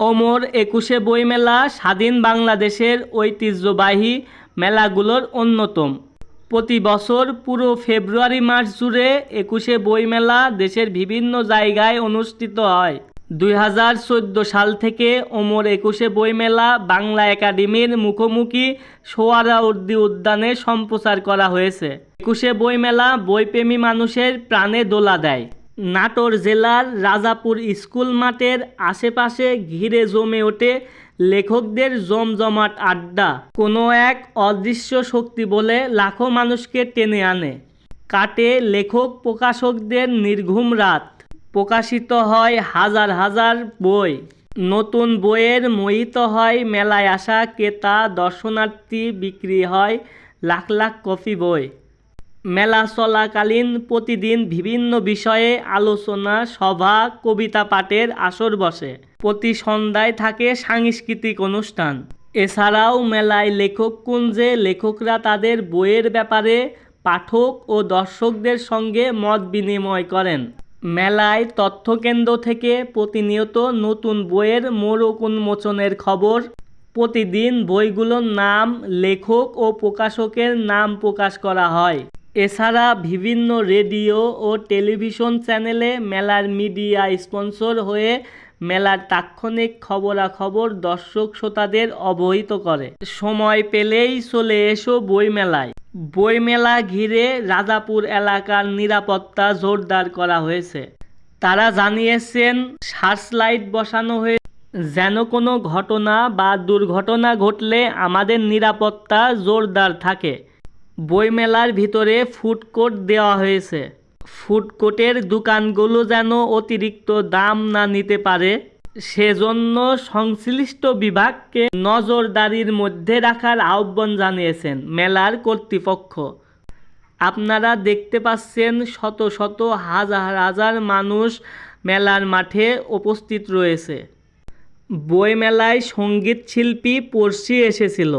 ওমর একুশে বইমেলা স্বাধীন বাংলাদেশের ঐতিহ্যবাহী মেলাগুলোর অন্যতম। প্রতি বছর পুরো ফেব্রুয়ারি মাস জুড়ে একুশে বইমেলা দেশের বিভিন্ন জায়গায় অনুষ্ঠিত হয়। দুই হাজার চোদ্দ সাল থেকে ওমর একুশে বইমেলা বাংলা একাডেমির মুখোমুখি সোয়ারাউদ্দি উদ্যানে সম্প্রচার করা হয়েছে। একুশে বইমেলা বইপ্রেমী মানুষের প্রাণে দোলা দেয়। নাটোর জেলার রাজাপুর স্কুল মাঠের আশেপাশে ঘিরে জমে ওঠে লেখকদের জমজমাট আড্ডা। কোনো এক অদৃশ্য শক্তি বলে লাখো মানুষকে টেনে আনে। কাটে লেখক প্রকাশকদের নির্ঘুম রাত। প্রকাশিত হয় হাজার হাজার বই। নতুন বইয়ের মোহিত হয় মেলায় আসা ক্রেতা, দর্শনার্থী বিক্রি হয় লাখ লাখ কপি বই। মেলা চলাকালীন প্রতিদিন বিভিন্ন বিষয়ে আলোচনা, সভা, কবিতা পাঠের আসর বসে। প্রতি সন্ধ্যায় থাকে সাংস্কৃতিক অনুষ্ঠান। এছাড়াও মেলায় লেখক কুঞ্জে লেখকরা তাদের বইয়ের ব্যাপারে পাঠক ও দর্শকদের সঙ্গে মত বিনিময় করেন। মেলায় তথ্যকেন্দ্র থেকে প্রতিনিয়ত নতুন বইয়ের মোড়ক উন্মোচনের খবর। প্রতিদিন বইগুলোর নাম লেখক ও প্রকাশকের নাম প্রকাশ করা হয়। এছাড়া বিভিন্ন রেডিও ও টেলিভিশন চ্যানেলে মেলার মিডিয়া স্পন্সর হয়ে মেলার তাৎক্ষণিক খবরাখবর দর্শক শ্রোতাদের অবহিত করে। সময় পেলেই চলে এসো বইমেলায়। বইমেলা ঘিরে রাজাপুর এলাকার নিরাপত্তা জোরদার করা হয়েছে। তারা জানিয়েছেন, সার্চলাইট বসানো হয়ে যেন কোনো ঘটনা বা দুর্ঘটনা ঘটলে আমাদের নিরাপত্তা জোরদার থাকে। বইমেলার ভিতরে ফুড কোর্ট দেওয়া হয়েছে। ফুড কোর্টের দোকানগুলো যেন অতিরিক্ত দাম না নিতে পারে, সেজন্য সংশ্লিষ্ট বিভাগকে নজরদারির মধ্যে রাখার আহ্বান জানিয়েছেন মেলার কর্তৃপক্ষ। আপনারা দেখতে পাচ্ছেন শত শত হাজার হাজার মানুষ মেলার মাঠে উপস্থিত রয়েছে। বইমেলায় সংগীত শিল্পী পড়শি এসেছিল।